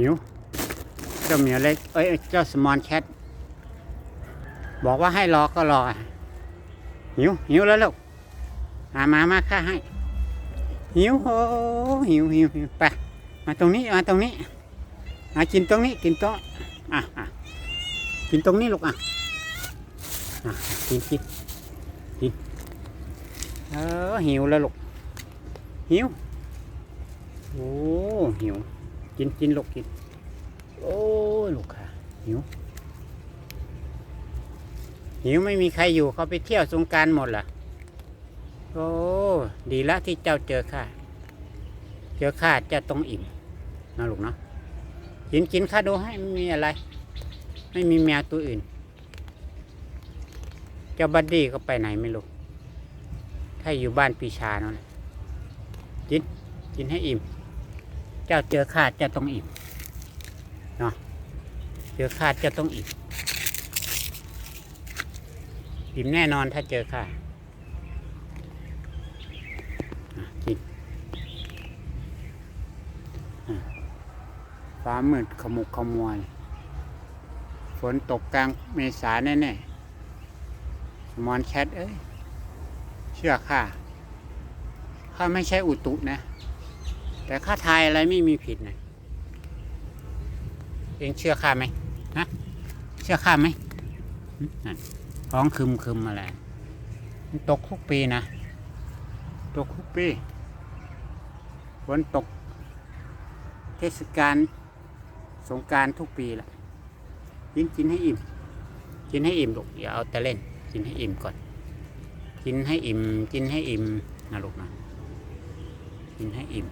หิว เจ้าเหมียวเล็ก เอ้ย เจ้าสมอนแคทบอกว่าให้รอก็รอ หิว หิวแล้วลูกมามามาข้าให้ หิวโอ้หิวหิวหิวไป มาตรงนี้ มาตรงนี้ มากินตรงนี้ กินโต๊ะอะอะกินตรงนี้ลูกอะอะกินกินกินเออหิวแล้วลูกหิว โอ้หิว กินกินลูกกิน โอ้ลูกค่ะ หิว หิวไม่มีใครอยู่เขาไปเที่ยวสงการหมดล่ะ โอ้ ดีละที่เจ้าเจอข้า เจอข้าเจ้าต้องอิ่มนะลูกเนาะ กินกินข้าดูให้ไม่มีอะไร ไม่มีแมวตัวอื่น เจ้าบัดดี้ก็ไปไหนไม่รู้ ถ้าอยู่บ้านปีชาเนาะกิน กินให้อิ่ม เจ้าเจอขาเจ้าต้องอิ่มเนาะเจอขาเจ้าต้องอิ่มอิ่มแน่นอนถ้าเจอขาอะกินฟ้ามืดขมุกขมวยฝนตกกลางเมษาแน่ๆสมอนแคทเอ้ย เชื่อข้าข้าไม่ใช่อุตุนะ แต่ข้าทายอะไรไม่มีผิดนะเองเชื่อข้าไหมฮะเชื่อข้าไหมนั่นร้องคึมคึมอะไรมันตกทุกปีนะ ตกทุกปีฝนตก เทศกาลสงการทุกปีละกินกินให้อิ่ม กินให้อิ่มลูกอย่าเอาแต่เล่น กินให้อิ่มก่อน กินให้อิ่ม กินให้อิ่มนะลูกนะกินให้อิ่ม